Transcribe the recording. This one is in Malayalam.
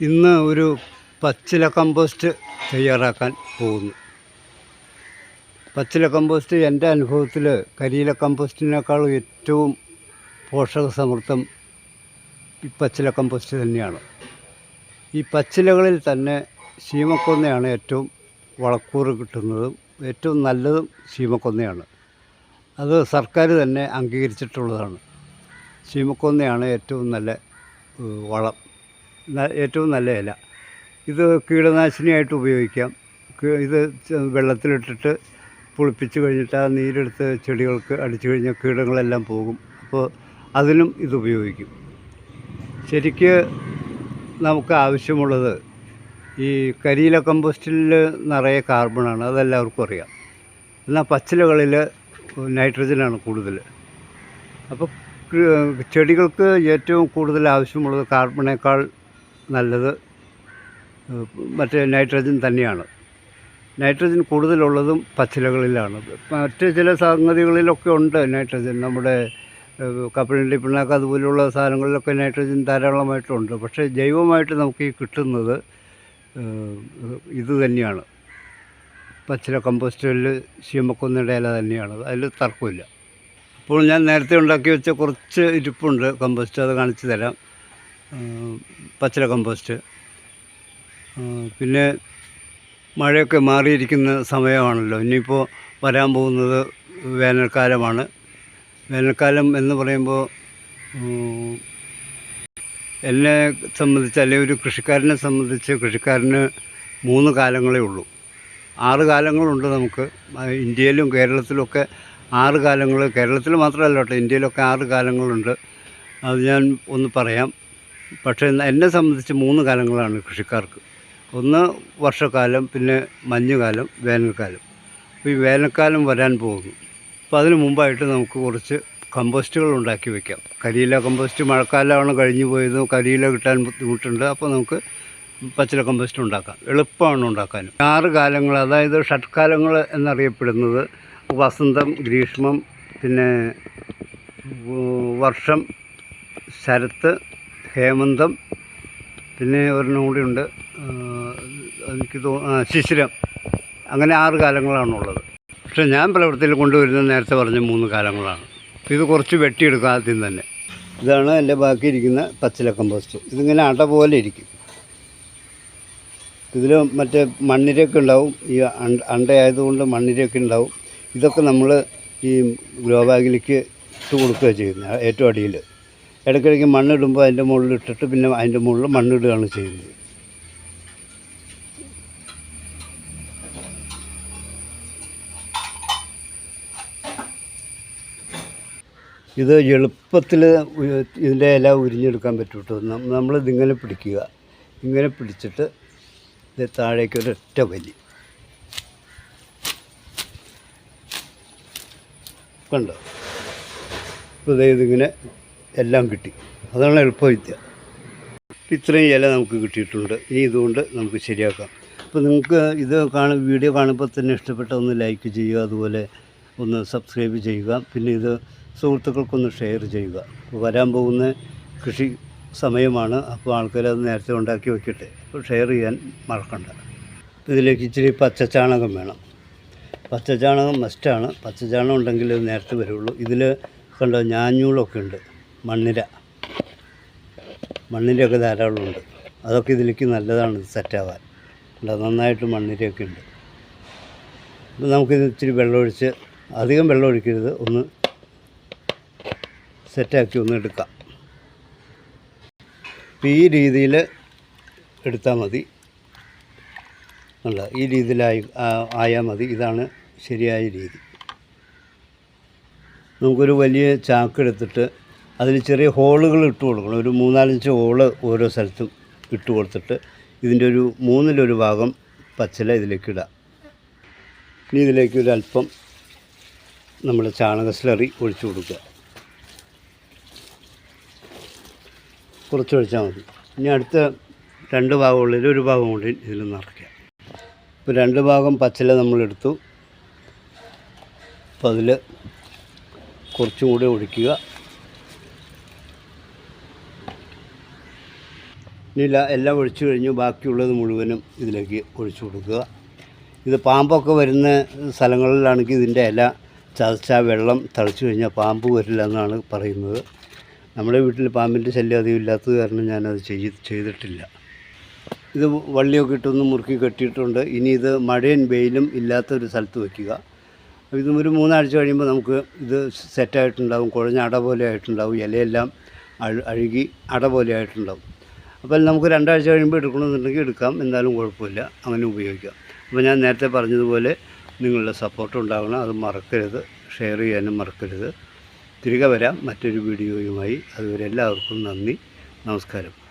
ഇന്ന് ഒരു പച്ചില കമ്പോസ്റ്റ് തയ്യാറാക്കാൻ പോകുന്നു. പച്ചില കമ്പോസ്റ്റ് എന്റെ അനുഭവത്തിൽ കരിയില കമ്പോസ്റ്റിനേക്കാൾ ഏറ്റവും പോഷക സമൃദ്ധം ഈ പച്ചില കമ്പോസ്റ്റ് തന്നെയാണ്. ഈ പച്ചിലകളിൽ തന്നെ ശീമക്കൊന്നയാണ് ഏറ്റവും വളക്കൂറ് കിട്ടുന്നതും ഏറ്റവും നല്ലതും ശീമക്കൊന്നയാണ്. അത് സർക്കാർ തന്നെ അംഗീകരിച്ചിട്ടുള്ളതാണ്. ശീമക്കൊന്നയാണ് ഏറ്റവും നല്ല വളം. ഏറ്റവും നല്ല ഇല. ഇത് കീടനാശിനിയായിട്ട് ഉപയോഗിക്കാം. ഇത് വെള്ളത്തിലിട്ടിട്ട് പുളിപ്പിച്ച് കഴിഞ്ഞിട്ട് ആ നീരെടുത്ത് ചെടികൾക്ക് അടിച്ചു കഴിഞ്ഞാൽ കീടങ്ങളെല്ലാം പോകും. അപ്പോൾ അതിനും ഇത് ഉപയോഗിക്കും. ശരിക്ക് നമുക്ക് ആവശ്യമുള്ളത് ഈ കരിയില കമ്പോസ്റ്റിൽ നിറയെ കാർബണാണ് അതെല്ലാവർക്കും അറിയാം. എന്നാൽ പച്ചിലകളിൽ നൈട്രജനാണ് കൂടുതൽ. അപ്പോൾ ചെടികൾക്ക് ഏറ്റവും കൂടുതൽ ആവശ്യമുള്ളത് കാർബണേക്കാൾ നല്ലത്. മറ്റേ നൈട്രജൻ തന്നെയാണ്. നൈട്രജൻ കൂടുതലുള്ളതും പച്ചിലകളിലാണ് മറ്റ് ചില സംഗതികളിലൊക്കെ ഉണ്ട് നൈട്രജൻ. നമ്മുടെ കപ്പലിന്റെ പിണ്ണാക്ക് അതുപോലെയുള്ള സാധനങ്ങളിലൊക്കെ നൈട്രജൻ ധാരാളമായിട്ടുണ്ട്. പക്ഷേ ജൈവമായിട്ട് നമുക്ക് ഈ കിട്ടുന്നത് ഇത് തന്നെയാണ്. പച്ചില കമ്പോസ്റ്റിൽ ശീമക്കൊന്നയുടെ ഇല തന്നെയാണ് അതിൽ തർക്കമില്ല. അപ്പോൾ ഞാൻ നേരത്തെ ഉണ്ടാക്കി വെച്ച കുറച്ച് ഇരിപ്പുണ്ട് കമ്പോസ്റ്റ്. അത് കാണിച്ചു തരാം. പച്ചില കമ്പോസ്റ്റ്. പിന്നെ മഴയൊക്കെ മാറിയിരിക്കുന്ന സമയമാണല്ലോ. ഇനിയിപ്പോൾ വരാൻ പോകുന്നത് വേനൽക്കാലമാണ്. വേനൽക്കാലം എന്ന് പറയുമ്പോൾ എന്നെ സംബന്ധിച്ച് അല്ലെങ്കിൽ ഒരു കൃഷിക്കാരനെ സംബന്ധിച്ച് കൃഷിക്കാരന് മൂന്ന് കാലങ്ങളേ ഉള്ളൂ. ആറ് കാലങ്ങളുണ്ട് നമുക്ക്. ഇന്ത്യയിലും കേരളത്തിലുമൊക്കെ ആറ് കാലങ്ങൾ കേരളത്തിൽ മാത്രമല്ല കേട്ടോ ഇന്ത്യയിലൊക്കെ ആറ് കാലങ്ങളുണ്ട്. അത് ഞാൻ ഒന്ന് പറയാം. പക്ഷേ എന്നെ സംബന്ധിച്ച് മൂന്ന് കാലങ്ങളാണ് കൃഷിക്കാർക്ക്. ഒന്ന് വർഷക്കാലം പിന്നെ മഞ്ഞുകാലം വേനൽക്കാലം. അപ്പോൾ ഈ വേനൽക്കാലം വരാൻ പോകുന്നു. അപ്പോൾ അതിന് മുമ്പായിട്ട് നമുക്ക് കുറച്ച് കമ്പോസ്റ്റുകൾ ഉണ്ടാക്കി വയ്ക്കാം കരിയില കമ്പോസ്റ്റ് മഴക്കാലമാണ് കഴിഞ്ഞു പോയത്. കരിയില കിട്ടാൻ ബുദ്ധിമുട്ടുണ്ട്. അപ്പോൾ നമുക്ക് പച്ചില കമ്പോസ്റ്റ് ഉണ്ടാക്കാം. എളുപ്പമാണ് ഉണ്ടാക്കാനും. ആറ് കാലങ്ങൾ അതായത് ഷഡ്കാലങ്ങൾ എന്നറിയപ്പെടുന്നത് വസന്തം ഗ്രീഷ്മം പിന്നെ വർഷം ശരത്ത് ഹേമന്തം പിന്നെ ഒരെണ്ണം കൂടിയുണ്ട് എനിക്ക് തോന്നുന്നു ശിശിരം. അങ്ങനെ ആറ് കാലങ്ങളാണുള്ളത്. പക്ഷേ ഞാൻ പ്രവൃത്തിയിൽ കൊണ്ടുവരുന്നത് നേരത്തെ പറഞ്ഞ മൂന്ന് കാലങ്ങളാണ്. ഇത് കുറച്ച് വെട്ടിയെടുക്കുക ആദ്യം തന്നെ. ഇതാണ് എന്റെ ബാക്കിയിരിക്കുന്ന പച്ചില കമ്പോസ്റ്റ്. ഇതിങ്ങനെ അട പോലെ ഇരിക്കും. ഇതിൽ മറ്റേ മണ്ണിരയൊക്കെ ഉണ്ടാവും. ഈ അണ്ട അണ്ടയായതുകൊണ്ട് മണ്ണിരയൊക്കെ ഉണ്ടാവും. ഇതൊക്കെ നമ്മൾ ഈ ഗ്രോ ബാഗിലേക്ക് ഇട്ട് കൊടുക്കുകയാണ് ചെയ്യുന്നത്. ഏറ്റവും അടിയിൽ. ഇടയ്ക്കിടയ്ക്ക് മണ്ണിടുമ്പോൾ അതിന്റെ മുകളിൽ ഇട്ടിട്ട് പിന്നെ അതിന്റെ മുകളിൽ മണ്ണിടുകയാണ് ചെയ്യുന്നത്. ഇത് എളുപ്പത്തിൽ ഇതിന്റെ ഇല ഉരിഞ്ഞെടുക്കാൻ പറ്റും കേട്ടോ. ഇതിങ്ങനെ പിടിക്കുക. ഇങ്ങനെ പിടിച്ചിട്ട് ഇത് താഴേക്ക് ഒരൊറ്റ വലി. കണ്ടോ? ഇപ്പോൾ ഇതിങ്ങനെ എല്ലാം കിട്ടി. അതാണ് എളുപ്പവിദ്യ. ഇത്രയും ഇല നമുക്ക് കിട്ടിയിട്ടുണ്ട്. ഇനി ഇതുകൊണ്ട് നമുക്ക് ശരിയാക്കാം. അപ്പോൾ നിങ്ങൾക്ക് ഇത് കാണും വീഡിയോ കാണുമ്പോൾ തന്നെ ഇഷ്ടപ്പെട്ട ഒന്ന് ലൈക്ക് ചെയ്യുക അതുപോലെ ഒന്ന് സബ്സ്ക്രൈബ് ചെയ്യുക പിന്നെ ഇത് സുഹൃത്തുക്കൾക്കൊന്ന് ഷെയർ ചെയ്യുക. വരാൻ പോകുന്ന കൃഷി സമയമാണ്. അപ്പോൾ ആൾക്കാർ അത് നേരത്തെ ഉണ്ടാക്കി വയ്ക്കട്ടെ അപ്പോൾ ഷെയർ ചെയ്യാൻ മറക്കണ്ട. ഇതിലേക്ക് ഇച്ചിരി പച്ചച്ചാണകം വേണം. പച്ചച്ചാണകം മസ്റ്റാണ് പച്ചച്ചാണകം ഉണ്ടെങ്കിൽ നേരത്തെ വരുള്ളൂ. ഇതിൽ കണ്ടോ ഞാഞ്ഞൂളൊക്കെ ഉണ്ട്. മണ്ണിര. മണ്ണിരയൊക്കെ ധാരാളമുണ്ട്. അതൊക്കെ ഇതിലേക്ക് നല്ലതാണ് സെറ്റാവാൻ. കണ്ടോ നന്നായിട്ട് മണ്ണിരയൊക്കെ ഉണ്ട്. അപ്പം നമുക്കിത് ഇച്ചിരി വെള്ളമൊഴിച്ച് അധികം വെള്ളം ഒഴിക്കരുത് ഒന്ന് സെറ്റാക്കി ഒന്ന് എടുക്കാം. അപ്പം ഈ രീതിയിൽ എടുത്താൽ മതി. അല്ല ഈ രീതിയിലായി ആയാൽ മതി. ഇതാണ് ശരിയായ രീതി. നമുക്കൊരു വലിയ ചാക്ക് അതിൽ ചെറിയ ഹോളുകൾ ഇട്ട് കൊടുക്കണം. ഒരു മൂന്നാലഞ്ച് ഹോൾ ഓരോ സ്ഥലത്തും ഇട്ട് കൊടുത്തിട്ട് ഇതിന്റെ ഒരു മൂന്നിലൊരു ഭാഗം പച്ചില ഇതിലേക്ക് ഇടാം. ഇനി ഇതിലേക്ക് ഒരു അല്പം നമ്മുടെ ചാണക സ്ലറി ഒഴിച്ചു കൊടുക്കുക. കുറച്ച് ഒഴിച്ചാൽ മതി. ഇനി അടുത്ത രണ്ട് ഭാഗമുള്ളിൽ ഒരു ഭാഗം കൂടി ഇതിൽ നിറയ്ക്കുക ഇപ്പോൾ രണ്ട് ഭാഗം പച്ചില നമ്മളെടുത്തു അപ്പോൾ അതിൽ കുറച്ചും കൂടി ഒഴിക്കുക. ഇനി എല്ലാം ഒഴിച്ചു കഴിഞ്ഞു ബാക്കിയുള്ളത് മുഴുവനും ഇതിലേക്ക് ഒഴിച്ചു കൊടുക്കുക. ഇത് പാമ്പൊക്കെ വരുന്ന സ്ഥലങ്ങളിലാണെങ്കിൽ ഇതിന്റെ ഇല ചതച്ച വെള്ളം തളിച്ചു കഴിഞ്ഞാൽ പാമ്പ് വരില്ല എന്നാണ് പറയുന്നത്. നമ്മുടെ വീട്ടിൽ പാമ്പിന്റെ ശല്യം അധികം ഇല്ലാത്തത് കാരണം ഞാനത് ചെയ് ചെയ്തിട്ടില്ല. ഇത് വള്ളിയൊക്കെ ഇട്ടൊന്ന് മുറുക്കി കെട്ടിയിട്ടുണ്ട്. ഇനി ഇത് മഴയും വെയിലും ഇല്ലാത്തൊരു സ്ഥലത്ത് വയ്ക്കുക. ഇത് ഒരു മൂന്നാഴ്ച കഴിയുമ്പോൾ നമുക്ക് ഇത് സെറ്റായിട്ടുണ്ടാവും. കുഴഞ്ഞ അട പോലെ ആയിട്ടുണ്ടാവും. ഇലയെല്ലാം അഴു അഴുകി അട പോലെ ആയിട്ടുണ്ടാവും. അപ്പോൾ നമുക്ക് രണ്ടാഴ്ച കഴിയുമ്പോൾ എടുക്കണമെന്നുണ്ടെങ്കിൽ എടുക്കാം. എന്തായാലും കുഴപ്പമില്ല. അങ്ങനെ ഉപയോഗിക്കാം. അപ്പോൾ ഞാൻ നേരത്തെ പറഞ്ഞതുപോലെ നിങ്ങളുടെ സപ്പോർട്ട് ഉണ്ടാകണം. അത് മറക്കരുത്. ഷെയർ ചെയ്യാനും മറക്കരുത്. തിരികെ വരാം. മറ്റൊരു വീഡിയോയുമായി. അതുവരെ എല്ലാവർക്കും നന്ദി. നമസ്കാരം.